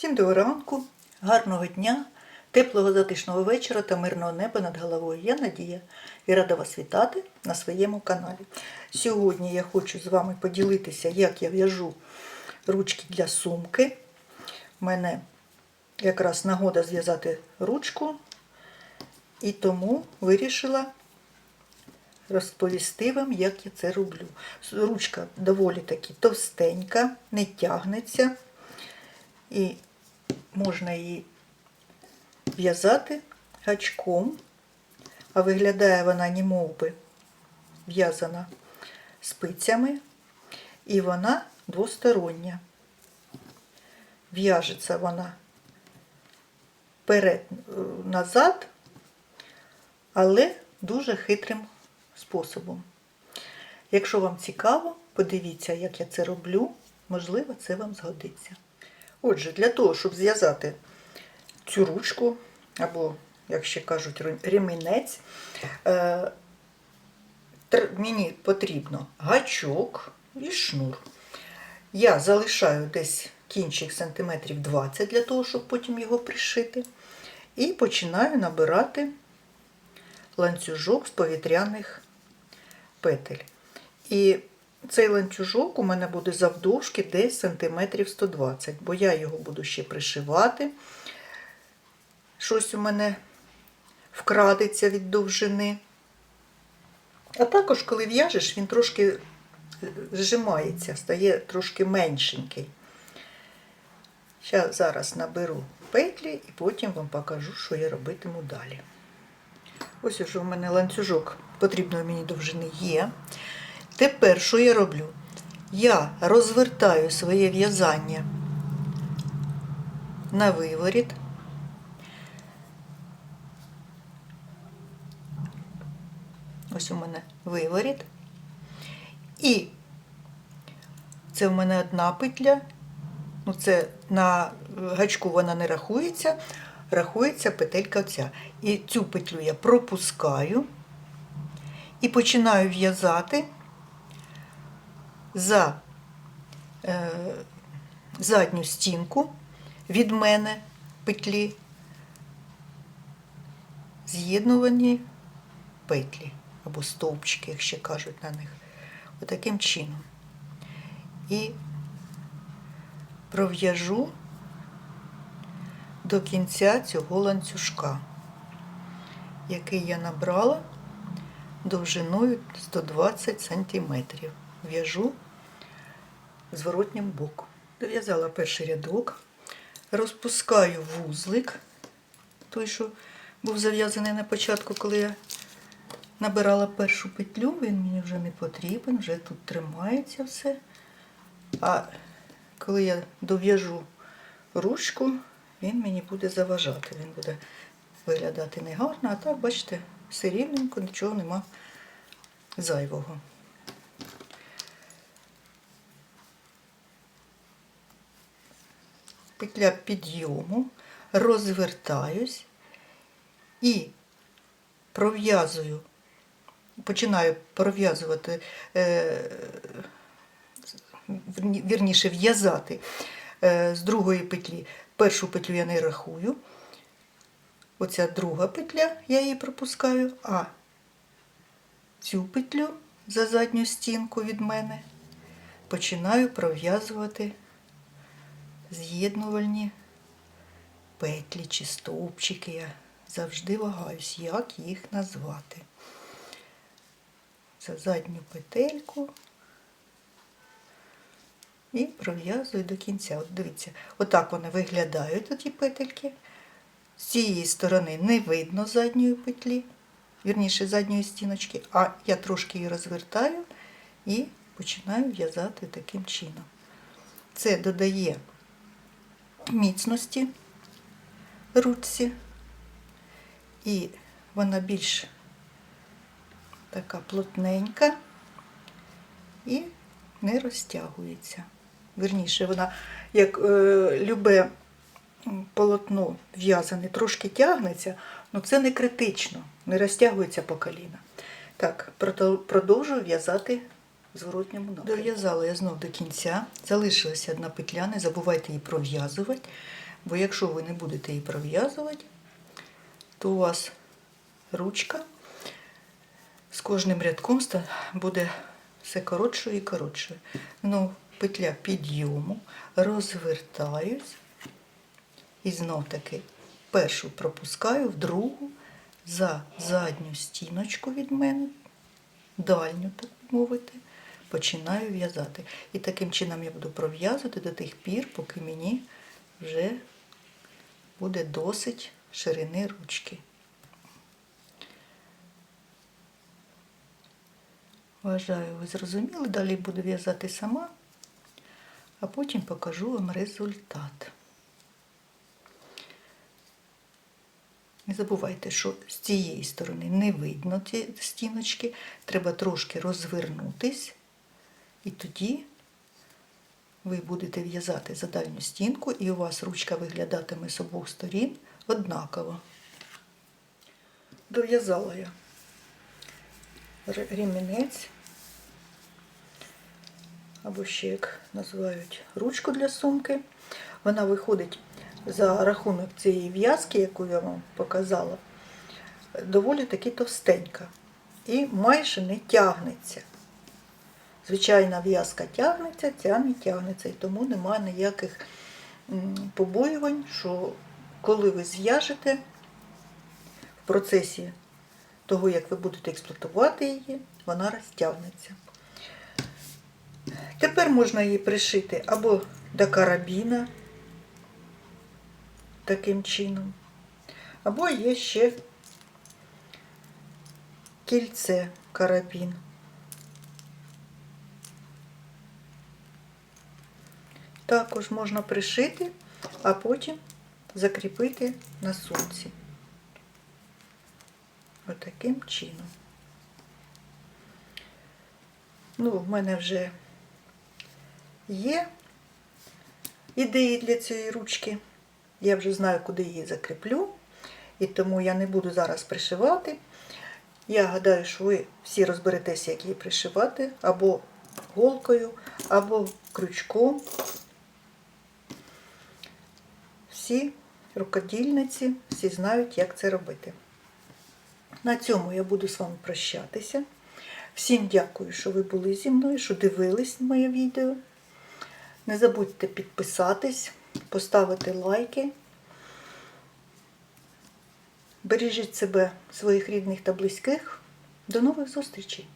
Всім доброго ранку, гарного дня, теплого затишного вечора та мирного неба над головою. Я Надія і рада вас вітати на своєму каналі. Сьогодні я хочу з вами поділитися, як я в'яжу ручки для сумки. У мене якраз нагода зв'язати ручку, і тому вирішила розповісти вам, як я це роблю. Ручка доволі таки товстенька, не тягнеться. І можна її в'язати гачком, а виглядає вона німо би в'язана спицями, і вона двостороння. В'яжеться вона вперед назад, але дуже хитрим способом. Якщо вам цікаво, подивіться, як я це роблю, можливо, це вам згодиться. Отже, для того, щоб зв'язати цю ручку, або, як ще кажуть, ремінець, е, мені потрібно гачок і шнур. Я залишаю десь кінчик сантиметрів 20 для того, щоб потім його пришити. І починаю набирати ланцюжок з повітряних петель. І цей ланцюжок у мене буде завдовжки десь сантиметрів 120, бо я його буду ще пришивати. Щось у мене вкрадеться від довжини. А також, коли в'яжеш, він трошки зжимається, стає трошки меншенький. Зараз, зараз наберу петлі і потім вам покажу, що я робитиму далі. Ось уже у мене ланцюжок потрібної мені довжини є. Тепер що я роблю? Я розвертаю своє в'язання на виворіт. Ось у мене виворіт. І це в мене одна петля. Ну, це на гачку вона не рахується, рахується петелька ця. І цю петлю я пропускаю і починаю в'язати за е, задню стінку від мене петлі, з'єднувані петлі або стовпчики, як ще кажуть на них. Отаким чином. І пров'яжу до кінця цього ланцюжка, який я набрала довжиною 120 см. В'яжу зворотнім боком. Дов'язала перший рядок, розпускаю вузлик, той, що був зав'язаний на початку, коли я набирала першу петлю, він мені вже не потрібен, вже тут тримається все. А коли я дов'яжу ручку, він мені буде заважати. Він буде виглядати негарно, а так, бачите, все рівненько, нічого нема зайвого. Петля підйому, розвертаюсь і пров'язую, починаю пров'язувати, е, вірніше в'язати е, з другої петлі. Першу петлю я не рахую. Оця друга петля, я її пропускаю, а цю петлю за задню стінку від мене починаю пров'язувати з'єднувальні петлі чи стовпчики. Я завжди вагаюсь, як їх назвати. За задню петельку і пров'язую до кінця. От дивіться, отак вони виглядають, ті петельки. З цієї сторони не видно задньої петлі, вірніше задньої стіночки, а я трошки її розвертаю і починаю в'язати таким чином. Це додає міцності ручці, і вона більш така плотненька і не розтягується. Вірніше, вона, як е, любе полотно в'язане, трошки тягнеться, але це не критично, не розтягується по коліна. Так, продовжую в'язати зворотньому напрямку. Дов'язала я знов до кінця, залишилася одна петля, не забувайте її пров'язувати. Бо якщо ви не будете її пров'язувати, то у вас ручка з кожним рядком буде все коротшою і коротшою. Ну, петля підйому, розвертаюсь і знов таки першу пропускаю, в другу за задню стіночку від мене, дальню, так мовити, починаю в'язати. І таким чином я буду пров'язувати до тих пір, поки мені вже буде досить ширини ручки. Вважаю, ви зрозуміли. Далі буду в'язати сама, а потім покажу вам результат. Не забувайте, що з цієї сторони не видно ті стіночки, треба трошки розвернутись, і тоді ви будете в'язати за дальню стінку, і у вас ручка виглядатиме з обох сторін однаково. Дов'язала я ремінець, або ще як називають ручку для сумки. Вона виходить за рахунок цієї в'язки, яку я вам показала, доволі таки товстенька і майже не тягнеться. Звичайна в'язка тягнеться, ця не тягнеться, і тому немає ніяких побоювань, що коли ви зв'яжете в процесі того, як ви будете експлуатувати її, вона розтягнеться. Тепер можна її пришити або до карабіна, таким чином, або є ще кільце карабін. Також можна пришити, а потім закріпити на сумці. Отаким чином. Ну, в мене вже є ідеї для цієї ручки. Я вже знаю, куди її закріплю, і тому я не буду зараз пришивати. Я гадаю, що ви всі розберетеся, як її пришивати, або голкою, або крючком. Всі рукодільниці, всі знають, як це робити. На цьому я буду з вами прощатися. Всім дякую, що ви були зі мною, що дивились моє відео. Не забудьте підписатись, поставити лайки. Бережіть себе, своїх рідних та близьких. До нових зустрічей!